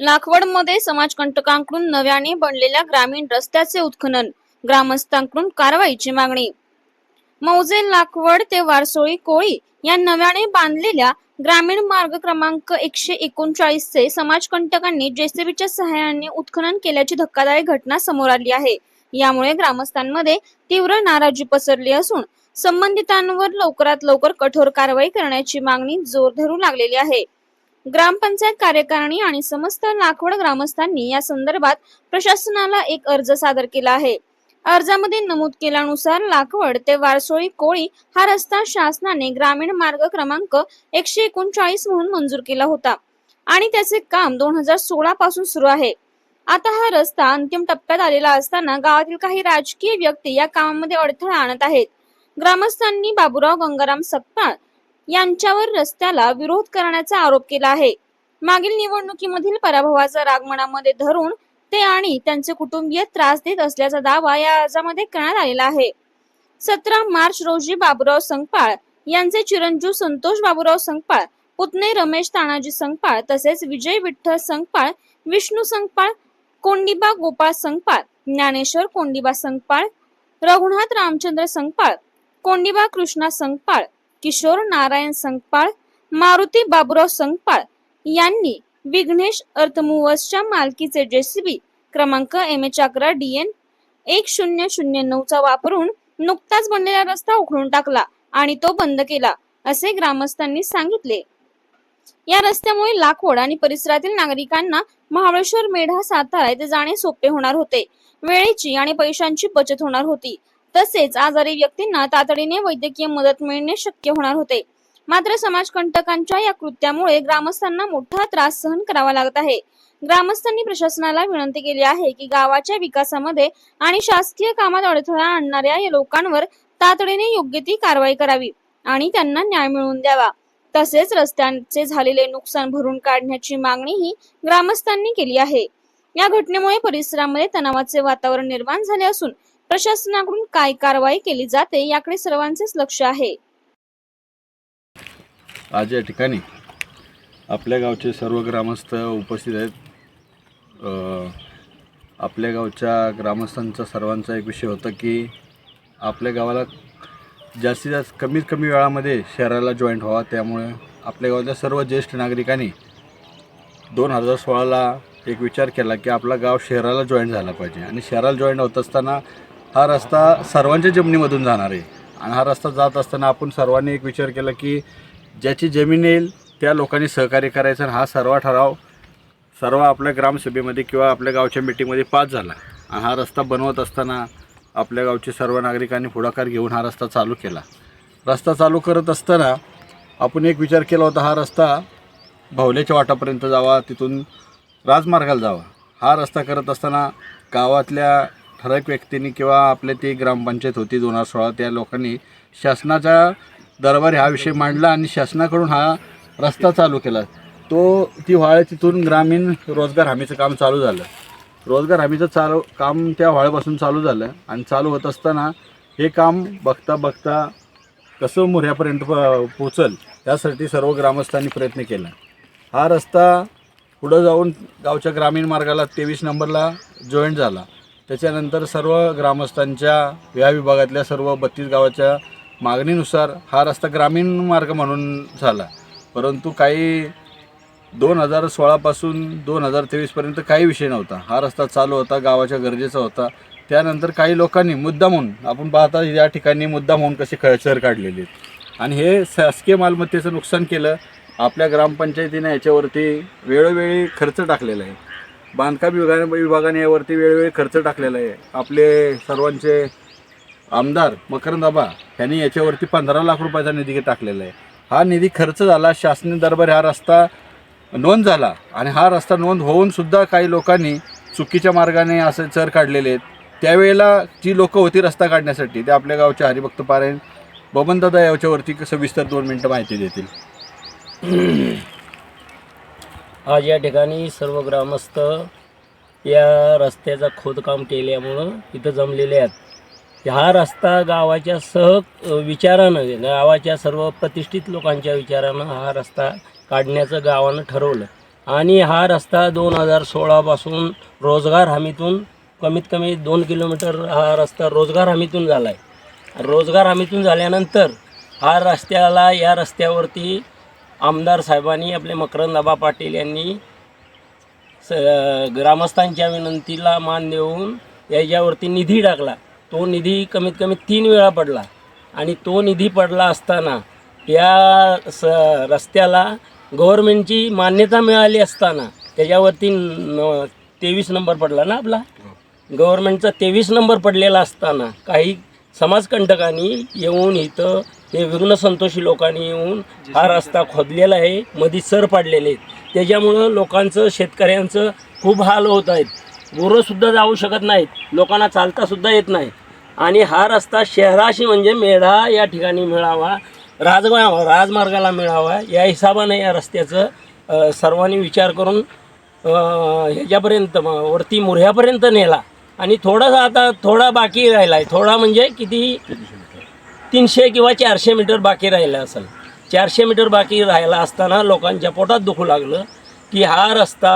लाखवडमध्ये समाजकंटकांकडून नव्याने बनलेल्या ग्रामीण रस्त्याचे उत्खनन ग्रामस्थांकडून कारवाईची मागणी. मौजे लाखवड ते वारसोळी कोळी या नव्याने बांधलेल्या ग्रामीण मार्ग क्रमांक एकशे एकोणचाळीस चे समाजकंटकांनी जेसीबीच्या सहाय्याने उत्खनन केल्याची धक्कादायक घटना समोर आली आहे. यामुळे ग्रामस्थांमध्ये तीव्र नाराजी पसरली असून संबंधितांवर लवकरात लवकर कठोर कारवाई करण्याची मागणी जोर धरू लागलेली आहे. ग्रामपंचायत कार्यकारिणी आणि समस्त लाखवड ग्रामस्थांनी या संदर्भात प्रशासनाला एक अर्ज सादर केला आहे. अर्जामध्ये नमूद केल्यानुसार लाखवड ते वारसोळी कोळी हा रस्ता शासनाने ग्रामीण मार्ग क्रमांक एकशे एकोणचाळीस म्हणून मंजूर केला होता आणि त्याचे काम दोन हजार सोळा पासून सुरू आहे. आता हा रस्ता अंतिम टप्प्यात आलेला असताना गावातील काही राजकीय व्यक्ती या कामामध्ये अडथळा आणत आहेत. ग्रामस्थांनी बाबूराव गंगाराम सकपाळ यांच्यावर रस्त्याला विरोध करण्याचा आरोप केला आहे. मागील निवडणुकीमधील पराभवाचा राग मनामध्ये धरून ते आणि त्यांचे कुटुंबीय त्रास देत असल्याचा दावा या अर्जामध्ये करण्यात आलेला आहे. सतरा मार्च रोजी बाबूराव संगपाळ यांचे चिरंजीव संतोष बाबूराव संगपाळ पुतणे रमेश तानाजी संगपाळ तसेच विजय विठ्ठल संगपाळ विष्णू संगपाळ कोंडिबा गोपाळ संगपाळ ज्ञानेश्वर कोंडिबा संगपाळ रघुनाथ रामचंद्र संगपाळ कोंडिबा कृष्णा संगपाळ किशोर नारायण संगपाळ मारुती बाबुराव संकपाळ यांनी विघ्नेश अर्थमूवर्सच्या मालकीचे जेसीबी क्रमांक एम एच अकरा डी एन एक शून्य शून्य नऊचा वापरून नुकताच बनलेला रस्ता उखडून टाकला आणि तो बंद केला असे ग्रामस्थांनी सांगितले. या रस्त्यामुळे लाखोड आणि परिसरातील नागरिकांना महाबळेश्वर मेढा सातारा येथे जाणे सोपे होणार होते. वेळेची आणि पैशांची बचत होणार होती. तसेच आजारी व्यक्तींना तातडीने वैद्यकीय मदत मिळणे शक्य होणार होते. मात्र समाजकंटकांच्या या कृत्यामुळे ग्रामस्थांना मोठा त्रास सहन करावा लागत आहे. ग्रामस्थांनी प्रशासनाला विनंती केली आहे की गावाच्या विकासामध्ये आणि शासकीय कामात अडथळा आणणाऱ्या या लोकांवर तातडीने योग्य ती कारवाई करावी आणि त्यांना न्याय मिळवून द्यावा. तसेच रस्त्यांचे झालेले नुकसान भरून काढण्याची मागणीही ग्रामस्थांनी केली आहे. या घटनेमुळे परिसरामध्ये तणावाचे वातावरण निर्माण झाले असून प्रशासनाकडून काय कारवाई केली जाते याकडे सर्वांचेच लक्ष आहे. आज या ठिकाणी आपल्या गावचे सर्व ग्रामस्थ उपस्थित आहेत. आपल्या गावच्या ग्रामस्थांचा सर्वांचा एक विषय होता की आपल्या गावाला जास्तीत जास्त कमीत कमी वेळामध्ये शहराला जॉईंट व्हावा. त्यामुळे आपल्या गावातल्या सर्व ज्येष्ठ नागरिकांनी दोन हजार सोळाला एक विचार केला की आपला गाव शहराला जॉईंट झाला पाहिजे. आणि शहराला जॉईंट होत असताना हा रस्ता सर्वांच्या जमिनीमधून जाणार आहे. आणि हा रस्ता जात असताना आपण सर्वांनी एक विचार केला की ज्याची जमीन येईल त्या लोकांनी सहकार्य करायचं आणि हा सर्व ठराव सर्व आपल्या ग्रामसभेमध्ये किंवा आपल्या गावच्या मिटिंगमध्ये पास झाला. आणि हा रस्ता बनवत असताना आपल्या गावचे सर्व नागरिकांनी पुढाकार घेऊन हा रस्ता चालू केला. रस्ता चालू करत असताना आपण एक विचार केला होता हा रस्ता भावल्याच्या वाटापर्यंत जावा तिथून राजमार्गाला जावा. हा रस्ता करत असताना गावातल्या ठराविक व्यक्तींनी किंवा आपले ती ग्रामपंचायत होती दोन हजार सोळा त्या लोकांनी शासनाचा दरबार हा विषय मांडला आणि शासनाकडून हा रस्ता चालू केला. तो ती व्हाळ तिथून ग्रामीण रोजगार हमीचं काम चालू झालं. रोजगार हमीचं चालू काम त्या व्हाळ्यापासून चालू झालं आणि चालू होत असताना हे काम बघता बघता कसं मोऱ्यापर्यंत प- पोचल त्यासाठी सर्व ग्रामस्थांनी प्रयत्न केला. हा रस्ता पुढं जाऊन गावच्या ग्रामीण मार्गाला तेवीस नंबरला जॉईंट झाला. त्याच्यानंतर सर्व ग्रामस्थांच्या या विभागातल्या सर्व बत्तीस गावाच्या मागणीनुसार हा रस्ता ग्रामीण मार्ग म्हणून झाला. परंतु काही दोन हजार सोळापासून दोन हजार तेवीसपर्यंत काही विषय नव्हता. हा रस्ता चालू होता गावाच्या गरजेचा होता. त्यानंतर काही लोकांनी मुद्दाम म्हणून आपण पाहता या ठिकाणी मुद्दाम म्हणून कसे खळचर काढलेले आहेत. आणि हे शासकीय मालमत्तेचं नुकसान केलं आपल्या ग्रामपंचायतीने याच्यावरती वेळोवेळी खर्च टाकलेला आहे. बांधकाम विभागा विभागाने यावरती वेळोवेळी खर्च टाकलेला आहे. आपले सर्वांचे आमदार मकरंदाबा यांनी याच्यावरती पंधरा लाख रुपयाचा निधी टाकलेला आहे. हा निधी खर्च झाला शासन दरबारी हा रस्ता नोंद झाला आणि हा रस्ता नोंद होऊन सुद्धा काही लोकांनी चुकीच्या मार्गाने असे चर काढलेले आहेत. त्यावेळेला जी लोक होती रस्ता काढण्यासाठी ते आपल्या गावच्या हरिभक्त पारायण बबनदादा याच्यावरती सविस्तर दोन मिनटं माहिती देतील. आज या ठिकाणी सर्व ग्रामस्थ या रस्त्याचा खोदकाम केल्यामुळं इथं जमलेले आहेत. हा रस्ता गावाच्या सह विचारानं गावाच्या सर्व प्रतिष्ठित लोकांच्या विचारानं हा रस्ता काढण्याचं गावानं ठरवलं. आणि हा रस्ता दोन हजार सोळापासून रोजगार हमीतून कमीत कमी दोन किलोमीटर हा रस्ता रोजगार हमीतून झाला आहे रोजगार हमीतून झाल्यानंतर हा रस्त्याला या रस्त्यावरती आमदार साहेबांनी आपले मकरंदाबा पाटील यांनी स ग्रामस्थांच्या विनंतीला मान देऊन याच्यावरती निधी टाकला. तो निधी कमीत कमी तीन वेळा पडला. आणि तो निधी पडला असताना या स रस्त्याला गव्हर्मेंटची मान्यता मिळाली असताना त्याच्यावरती न तेवीस नंबर पडला ना आपला? गव्हर्मेंटचा तेवीस नंबर पडलेला असताना काही समाजकंटकांनी येऊन इथं हे विघ्न संतोषी लोकांनी येऊन हा रस्ता खोदलेला आहे मधी सर पाडलेले आहेत. त्याच्यामुळं लोकांचं शेतकऱ्यांचं खूप हाल होत आहेत. गुरंसुद्धा जाऊ शकत नाहीत. लोकांना चालतासुद्धा येत नाही. आणि हा रस्ता शहराशी म्हणजे मेढा या ठिकाणी मिळावा राजगाव राजमार्गाला मिळावा या हिशोबाने या रस्त्याचं सर्वांनी विचार करून ह्याच्यापर्यंत वरती मोऱ्यापर्यंत नेला. आणि थोडासा आता थोडा बाकी राहिला आहे थोडा म्हणजे किती तीनशे किंवा चारशे मीटर बाकी राहिलं असेल. चारशे मीटर बाकी राहिला असताना लोकांच्या पोटात दुखू लागलं की हा रस्ता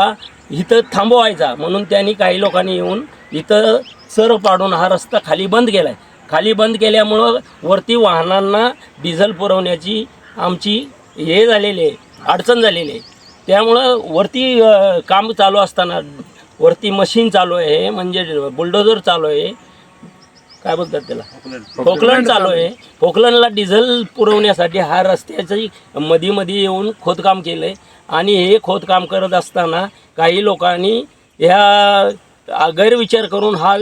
इथं थांबवायचा. म्हणून त्यांनी काही लोकांनी येऊन इथं सर पाडून हा रस्ता खाली बंद केला आहे खाली बंद केल्यामुळं वरती वाहनांना डिझेल पुरवण्याची आमची हे झालेली आहे अडचण झालेली आहे. त्यामुळं वरती काम चालू असताना वरती मशीन चालू आहे म्हणजे बुलडोजर चालू आहे. काय बोलतात त्याला? पोकलन चालू आहे. पोकलनला डिझेल पुरवण्यासाठी हा रस्त्याची मधी मध्ये येऊन खोदकाम केलं आहे आणि हे खोदकाम करत असताना काही लोकांनी ह्या गैरविचार करून हा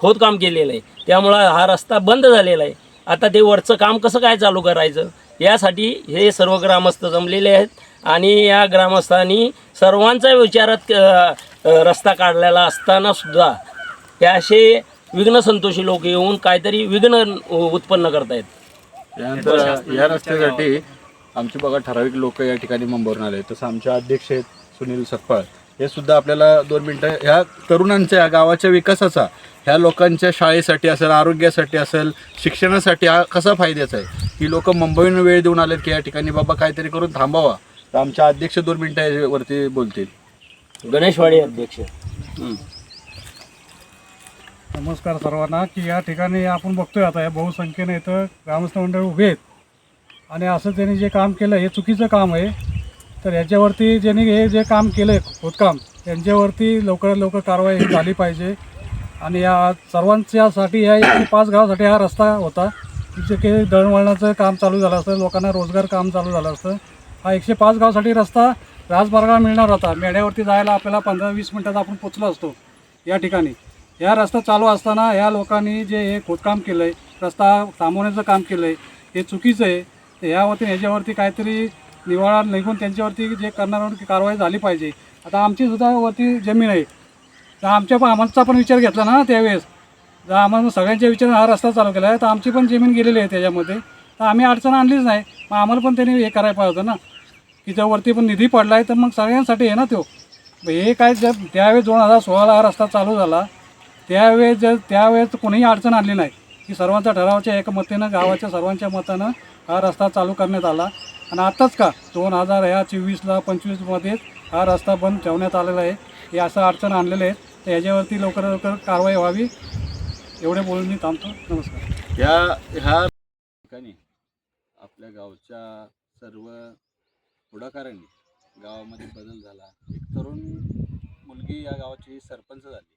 खोदकाम केलेलं आहे. त्यामुळं हा रस्ता बंद झालेला आहे. आता ते वरचं काम कसं काय चालू करायचं? यासाठी हे सर्व ग्रामस्थ जमलेले आहेत. आणि या ग्रामस्थांनी सर्वांच्या विचारात रस्ता काढलेला असताना सुद्धा हे असे विघ्नसंतोषी लोक येऊन काहीतरी विघ्न उत्पन्न करतायत. त्यानंतर या रस्त्यासाठी आमचे बघा ठराविक लोक या ठिकाणी मुंबईवरून आले. तसं आमचे अध्यक्ष आहेत सुनील सकपाळ हे सुद्धा आपल्याला दोन मिनटं ह्या तरुणांच्या या गावाच्या विकासाचा ह्या लोकांच्या शाळेसाठी असेल आरोग्यासाठी असेल शिक्षणासाठी हा कसा फायद्याचा आहे? ही लोक मुंबईहून वेळ देऊन आलेत की या ठिकाणी बाबा काहीतरी करून थांबावा. तर आमच्या अध्यक्ष दोन मिनटं याच्यावरती बोलतील. गणेशवाडी अध्यक्ष. नमस्कार सर्वांना की या ठिकाणी आपण बघतोय आता या बहुसंख्येने इथं ग्रामस्थ मंडळ उभे आहेत. आणि असं त्यांनी जे काम केलं हे चुकीचं काम आहे. तर याच्यावरती ज्यांनी हे जे काम केलं आहे खोदकाम त्यांच्यावरती लवकरात लवकर कारवाई ही झाली पाहिजे. आणि या सर्वांच्यासाठी या एकशे पाच गावासाठी हा रस्ता होता. तिथे काही दळणवळणाचं काम चालू झालं असतं लोकांना रोजगार काम चालू झालं असतं. हा एकशे पाच गावासाठी रस्ता राजमार्गाला मिळणार होता मेढ्यावरती जायला आपल्याला पंधरा वीस मिनटात आपण पोचलो असतो या ठिकाणी. या रस्ता चालू असताना या लोकांनी जे हे खोदकाम केलं आहे रस्ता थांबवण्याचं काम केलं आहे हे चुकीचं आहे. तर यावरती ह्याच्यावरती काहीतरी निवाळा निघून त्यांच्यावरती जे करणाऱ्यावरती कारवाई झाली पाहिजे. आता आमची सुद्धा वरती जमीन आहे. तर आमच्या पण आम्हाचा पण विचार घेतला ना त्यावेळेस. जर आम्हाला सगळ्यांच्या विचारानं हा रस्ता चालू केला आहे तर आमची पण जमीन गेलेली आहे त्याच्यामध्ये. तर आम्ही अडचण आणलीच नाही. मग आम्हाला पण त्यांनी हे करायला पाहिजे होतं ना. की त्यावरती पण निधी पडला आहे तर मग सगळ्यांसाठी आहे ना तो हे काय जर त्यावेळेस दोन हजार सोळाला हा रस्ता चालू झाला त्यावेळेस जर त्यावेळेस कोणीही अडचण आणली नाही. की सर्वांच्या ठरावाच्या एकमतीनं गावाच्या सर्वांच्या मतानं हा रस्ता चालू करण्यात आला. आणि आत्ताच का दोन हजार ह्या चोवीसला पंचवीसमध्येच हा रस्ता बंद ठेवण्यात आलेला आहे. हे असं अडचण आणलेलं आहे तर याच्यावरती लवकरात लवकर कारवाई व्हावी एवढे बोलून मी थांबतो. नमस्कार. ह्या ह्या ठिकाणी आपल्या गावच्या सर्व पुढाकाराने गावामध्ये बदल झाला. एक तरुण मुलगी या गावाची सरपंच झाली.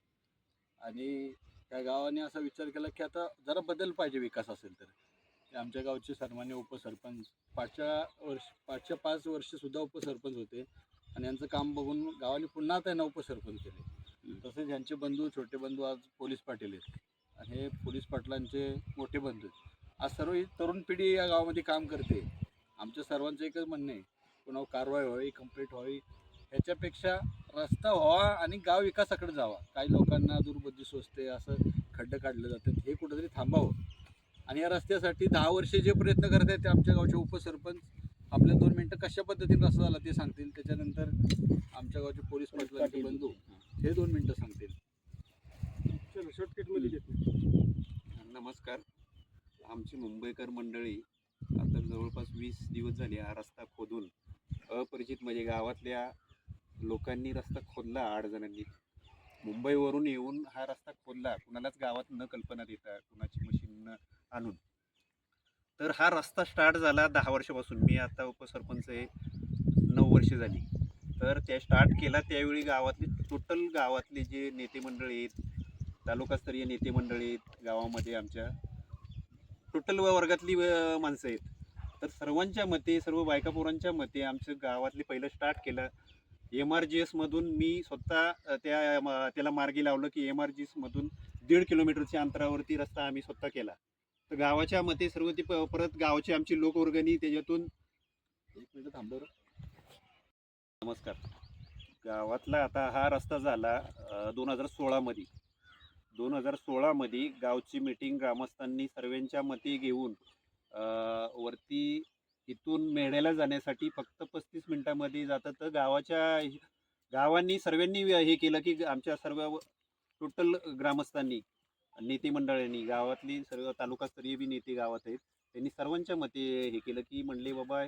आणि त्या गावाने असा विचार केला की आता जरा बदल पाहिजे विकास असेल तर. आमच्या गावचे सन्मान्य उपसरपंच पाचच्या वर्ष पाचच्या पाच वर्षसुद्धा उपसरपंच होते. आणि यांचं काम बघून गावाने पुन्हा त्यांना उपसरपंच केले. तसेच यांचे बंधू छोटे बंधू आज पोलीस पाटील आहेत. आणि हे पोलीस पाटलांचे मोठे बंधू आहेत. आज सर्व ही तरुण पिढी या गावामध्ये काम करते. आमच्या सर्वांचं एकच म्हणणं आहे कुणावर कारवाई व्हावी कंप्लीट व्हावी ह्याच्यापेक्षा रस्ता व्हावा आणि गाव विकासाकडे जावा. काही लोकांना दुर्बुद्धी सोचते असं खड्डं काढलं जातं हे कुठंतरी थांबावं. आणि या रस्त्यासाठी दहा वर्षे जे प्रयत्न करत आहेत ते आमच्या गावचे उपसरपंच आपल्या दोन मिनटं कशा पद्धतीने रस्ता झाला ते सांगतील. त्याच्यानंतर आमच्या गावचे पोलीस पाटलांचे बंधू हे दोन मिनटं सांगतील. नमस्कार. आमची मुंबईकर मंडळी आता जवळपास वीस दिवस झाले हा रस्ता खोदून अपरिचित म्हणजे गावातल्या लोकांनी रस्ता खोदला आठ जणांनी मुंबईवरून येऊन हा रस्ता खोदला कुणालाच गावात न कल्पना देता कुणाची मशीन न आणून. तर हा रस्ता स्टार्ट झाला दहा वर्षापासून. मी आता उपसरपंच आहे नऊ वर्ष झाली. तर त्या स्टार्ट केला त्यावेळी गावातले टोटल गावातले जे नेते मंडळी आहेत तालुकास्तरीय नेते मंडळी आहेत गावामध्ये आमच्या टोटल वर्गातली माणसं आहेत. तर सर्वांच्या मते सर्व बायका पोरांच्या मते आमचं गावातले पहिलं स्टार्ट केलं. एम आर जी एसमधून मी स्वतः त्या त्याला मार्गी लावलं की एम आर जी एसमधून दीड किलोमीटरच्या अंतरावरती रस्ता आम्ही स्वतः केला. तर गावाच्या मते सर्व ती प- परत गावाची आमची लोकवर्गणी त्याच्यातून एक मिनिट थांबलो नमस्कार. गावातला आता हा रस्ता झाला दोन हजार सोळामध्ये दोन हजार सोळामध्ये गावची मीटिंग ग्रामस्थांनी सर्वांच्या मते घेऊन वरती इथून मेढ्याला जाण्यासाठी फक्त पस्तीस मिनिटामध्ये जातं तर गावाच्या गावांनी सर्वांनी हे केलं की आमच्या सर्व टोटल ग्रामस्थांनी नेते मंडळांनी गावातली सर्व तालुकास्तरीय बी नेते गावात आहेत त्यांनी सर्वांच्या मते हे केलं की म्हणले बाबा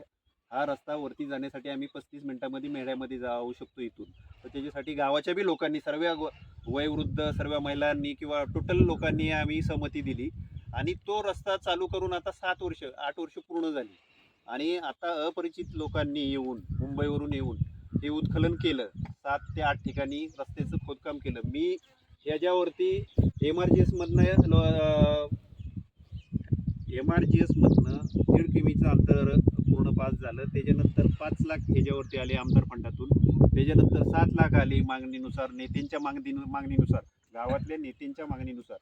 हा रस्ता वरती जाण्यासाठी आम्ही पस्तीस मिनिटामध्ये मेढ्यामध्ये जाऊ शकतो इथून. तर त्याच्यासाठी गावाच्या बी लोकांनी सर्व ग- वयोवृद्ध सर्व महिलांनी किंवा टोटल लोकांनी आम्ही सहमती दिली. आणि तो रस्ता चालू करून आता सात वर्ष आठ वर्ष पूर्ण झाली. आणि आता अपरिचित लोकांनी येऊन मुंबईवरून येऊन हे उत्खनन केलं. सात ते आठ ठिकाणी रस्त्याचं खोदकाम केलं. मी ह्याच्यावरती एम आर जी एसमधनं एम आर जी एसमधनं दीड किमीचं अंतर पूर्ण पास झालं. त्याच्यानंतर पाच लाख ह्याच्यावरती आले आमदार फंडातून. त्याच्यानंतर सात लाख आली मागणीनुसार नेत्यांच्या मागणी मागणीनुसार गावातल्या नेत्यांच्या मागणीनुसार.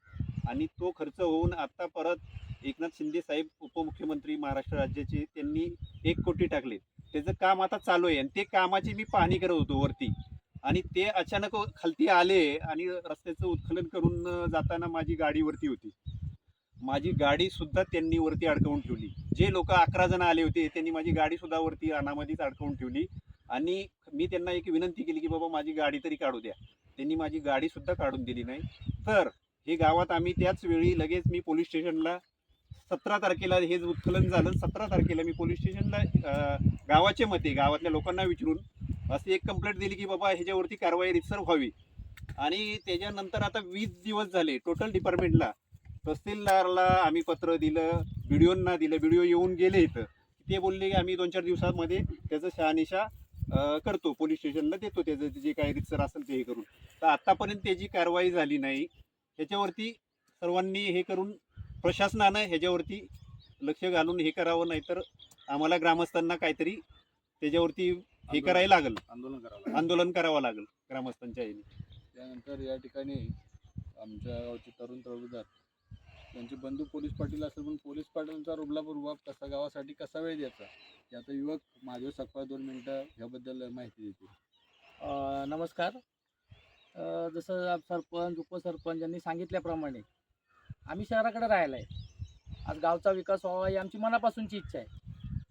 आणि तो खर्च होऊन आता परत एकनाथ शिंदे साहेब उपमुख्यमंत्री महाराष्ट्र राज्याचे त्यांनी एक कोटी टाकले. त्याचं काम आता चालू आहे आणि ते कामाची मी पाहणी करत होतो वरती. आणि ते अचानक खालती आले आणि रस्त्याचं उत्खनन करून जाताना माझी गाडी वरती होती. माझी गाडी सुद्धा त्यांनी वरती अडकवून ठेवली. जे लोक अकरा जण आले होते त्यांनी माझी गाडी सुद्धा वरती अनामधीच अडकवून ठेवली. आणि मी त्यांना एक विनंती केली की बाबा माझी गाडी तरी काढू द्या. त्यांनी माझी गाडी सुद्धा काढून दिली नाही. तर हे गावात आम्ही त्याच वेळी लगेच मी पोलीस स्टेशनला सतरा तारखेला हे उत्खलन झालं. सतरा तारखेला मी पोलीस स्टेशनला गावाचे मते गावातल्या लोकांना विचारून अशी एक कंप्लेंट दिली की बाबा ह्याच्यावरती कारवाई रितसर व्हावी. आणि त्याच्यानंतर आता वीस दिवस झाले टोटल डिपार्टमेंटला तहसीलदारला आम्ही पत्र दिलं बीडीओंना दिलं बीडीओ येऊन गेले इथं. ते बोलले की आम्ही दोन चार दिवसांमध्ये त्याचं शहानिशा करतो पोलीस स्टेशनला देतो त्याचं जे काही रितसर असेल ते हे करून. तर आत्तापर्यंत त्याची कारवाई झाली नाही. ह्याच्यावरती सर्वांनी हे करून प्रशासनानं ह्याच्यावरती लक्ष घालून हे करावं नाहीतर आम्हाला ग्रामस्थांना काहीतरी त्याच्यावरती हे करायला लागेल. आंदोलन करावं लागेल. आंदोलन करावं लागेल ग्रामस्थांच्या ह्याने त्यानंतर या ठिकाणी आमच्या गावचे तरुण तरुणदार त्यांचे बंधू पोलीस पाटील असेल पण पोलीस पाटलांचा रुबला रुबाब कसा गावासाठी कसा वेळ द्यायचा? याचा युवक माझे सखा दोन मिनटं ह्याबद्दल माहिती देतील. अ, नमस्कार. जसं सरपंच उपसरपंच यांनी सांगितल्याप्रमाणे आम्ही शहराकडे राहिला आहे आज गावचा विकास व्हावा ही आमची मनापासूनची इच्छा आहे.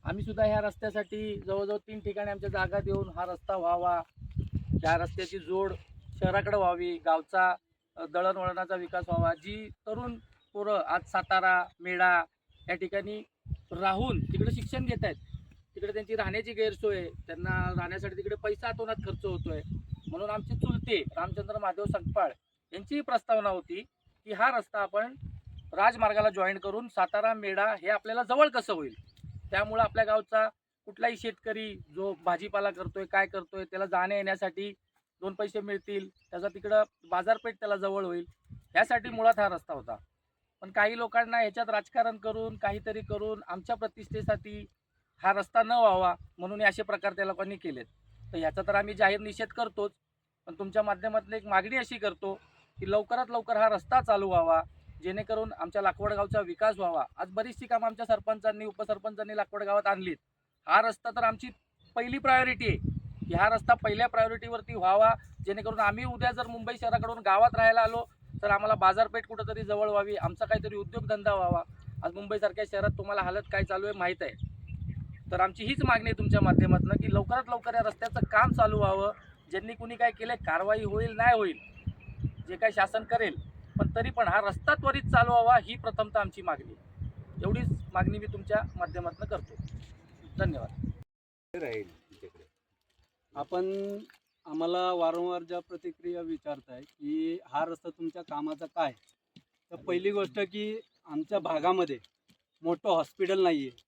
आम्ही सुद्धा ह्या रस्त्यासाठी जवळजवळ तीन ठिकाणी आमच्या जागा देऊन हा रस्ता व्हावा. त्या रस्त्याची जोड शहराकडे व्हावी. गावचा दळणवळणाचा विकास व्हावा. जी तरुण पोरं आज सातारा मेढा या ठिकाणी राहून तिकडे शिक्षण घेत आहेत तिकडे त्यांची राहण्याची गैरसोय आहे. त्यांना राहण्यासाठी तिकडे पैसा अतोनात खर्च होतोय. म्हणून आमचे चुलते रामचंद्र महादेव संकपाळ यांचीही प्रस्तावना होती की हा रस्ता आपण राजमार्गाला जॉईन करून सातारा मेढा हे आपल्याला जवळ कसं होईल? त्यामुळं आपल्या गावचा कुठलाही शेतकरी जो भाजीपाला करतोय काय करतोय त्याला जाण्या येण्यासाठी दोन पैसे मिळतील त्याचा तिकडं बाजारपेठ त्याला जवळ होईल ह्यासाठी मुळात हा रस्ता होता. पण काही लोकांना ह्याच्यात राजकारण करून काहीतरी करून आमच्या प्रतिष्ठेसाठी हा रस्ता न व्हावा म्हणून हे असे प्रकार त्या लोकांनी केलेत. तर ह्याचा तर आम्ही जाहीर निषेध करतोच. पण तुमच्या माध्यमातून एक मागणी अशी करतो की लवकरात लवकर हा रस्ता चालू व्हावा जेणेकरून आमच्या लाकवड गावचा विकास व्हावा. आज बरीचशी कामं आमच्या सरपंचांनी उपसरपंचांनी लाकवड गावात आणलीत. हा रस्ता तर आमची पहिली प्रायोरिटी आहे की हा रस्ता पहिल्या प्रायोरिटीवरती व्हावा जेणेकरून आम्ही उद्या जर मुंबई शहराकडून गावात राहायला आलो तर आम्हाला बाजारपेठ कुठंतरी जवळ व्हावी आमचा काहीतरी उद्योगधंदा व्हावा. आज मुंबईसारख्या शहरात तुम्हाला हालत काय चालू आहे माहीत आहे. तर आमची हीच मागणी आहे तुमच्या माध्यमातून की लवकरात लवकर या रस्त्याचं काम चालू व्हावं ज्यांनी कुणी काय केलं कारवाई होईल नाही होईल जे काय शासन करेल पण तरी पण हा रस्ता त्वरित चालू व्हावा ही प्रथमतः आमची मागणी एवढीच मागणी मी तुमच्या माध्यमातून करतो. धन्यवाद. राहील आपण आम्हाला वारंवार ज्या प्रतिक्रिया विचारताय की हा रस्ता तुमच्या कामाचा काय? तर पहिली गोष्ट की आमच्या भागामध्ये मोठं हॉस्पिटल नाही आहे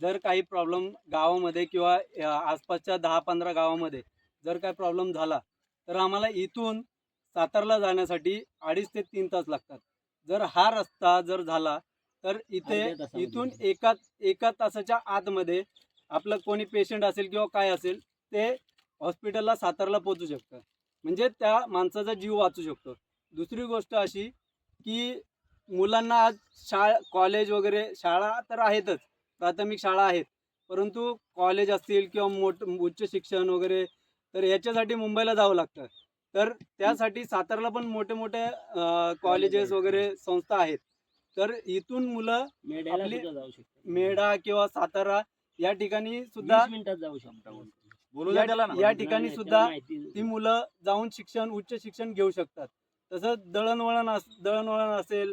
जर काही प्रॉब्लेम गावामध्ये किंवा आसपासच्या दहा पंधरा गावामध्ये जर काही प्रॉब्लेम झाला तर आम्हाला इथून सातारला जाण्यासाठी अडीच ते तीन तास लागतात. जर हा रस्ता जर झाला तर इथे. इथून एका एका तासाच्या आतमध्ये आपलं कोणी पेशंट असेल किंवा काय असेल ते हॉस्पिटलला सातारला पोचू शकतं. म्हणजे त्या माणसाचा जीव वाचू शकतो. दुसरी गोष्ट अशी की मुलांना आज शाळा कॉलेज वगैरे शाळा तर आहेतच. प्राथमिक शाळा आहेत. परंतु कॉलेज असतील किंवा मोठ उच्च शिक्षण वगैरे तर याच्यासाठी मुंबईला जावं लागतं. तर त्यासाठी सातारला पण मोठे मोठे कॉलेजेस वगैरे संस्था आहेत. तर इथून मुलं आपली सुद्धा जाऊ शकतो मेढा किंवा सातारा या ठिकाणी सुद्धा मिनिटात जाऊ शकतो बोलू द्या त्याला ना. या ठिकाणी सुद्धा ती मुलं जाऊन शिक्षण उच्च शिक्षण घेऊ शकतात. तसंच दळणवळण अस दळणवळण असेल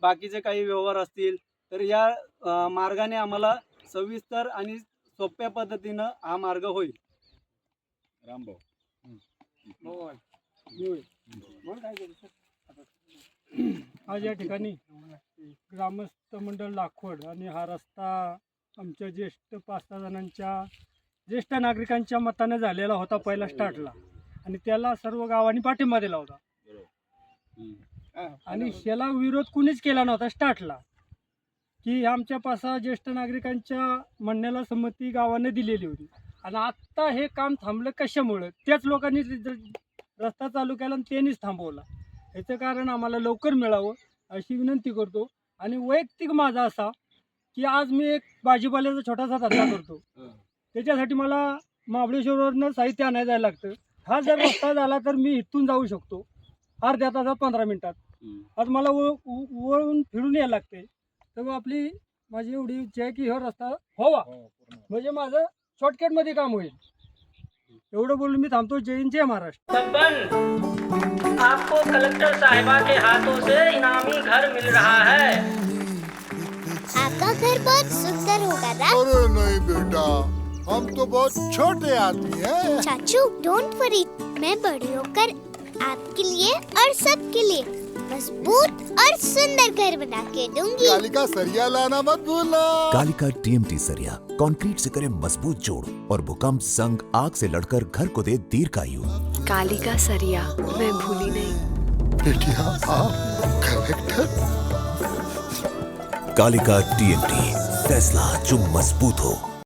बाकीचे काही व्यवहार असतील तर या मार्गाने आम्हाला सविस्तर आणि सोप्या पद्धतीनं हा मार्ग होईल. रामभाऊ. आज या ठिकाणी ग्रामस्थ मंडळ लाखवड आणि हा रस्ता आमच्या ज्येष्ठ पाच सहा जणांच्या ज्येष्ठ नागरिकांच्या मताने झालेला होता पहिला स्टार्टला. आणि त्याला सर्व गावांनी पाठिंबा दिला होता. आणि ह्याला विरोध कुणीच केला नव्हता स्टार्टला. की आमच्या पाच सहा ज्येष्ठ नागरिकांच्या म्हणण्याला संमती गावाने दिलेली होती. आणि आत्ता हे काम थांबलं कशामुळं? त्याच लोकांनी रस्ता चालू केला आणि त्यांनीच थांबवला. ह्याचं कारण आम्हाला लवकर मिळावं अशी विनंती करतो. आणि वैयक्तिक माझा असा की आज मी एक भाजीपाल्याचा छोटासा धंदा करतो. त्याच्यासाठी मला महाबळेश्वरवरनं साहित्य आणायला जायला लागतं. हा जर रस्ता झाला तर मी इथून जाऊ शकतो. अर्ध्या तासात पंधरा मिनिटात. आज मला वळून फिरून यायला लागते तर आपली माझी एवढी इच्छा आहे की हा रस्ता व्हावा. म्हणजे माझं शॉर्टकटमध्ये काम होईल. एवढं बोलून मी थांबतो. जय हिंद, जय महाराष्ट्र. बब्बन आपको कलेक्टर साहिबा के हाथों से इनामी घर मिल रहा है। आपका घर बहुत सुंदर होगा ना? अरे नहीं बेटा हम तो बहुत छोटे आदमी हैं। चाचू डोंट वरी मैं बड़ी होकर आपके लिए और सबके लिए मज़बूत और सुंदर घर बना के दूँगी। कालिका सरिया लाना मत भूलना। कालिका टीएमटी सरिया कंक्रीट से करे मज़बूत जोड़ और भूकंप संग आग से लड़कर घर को दे दीर्घायु कालिका सरिया मैं भूली नहीं। बेटिया आप कलेक्टर? कालिका टीएमटी फैसला जो मज़बूत हो।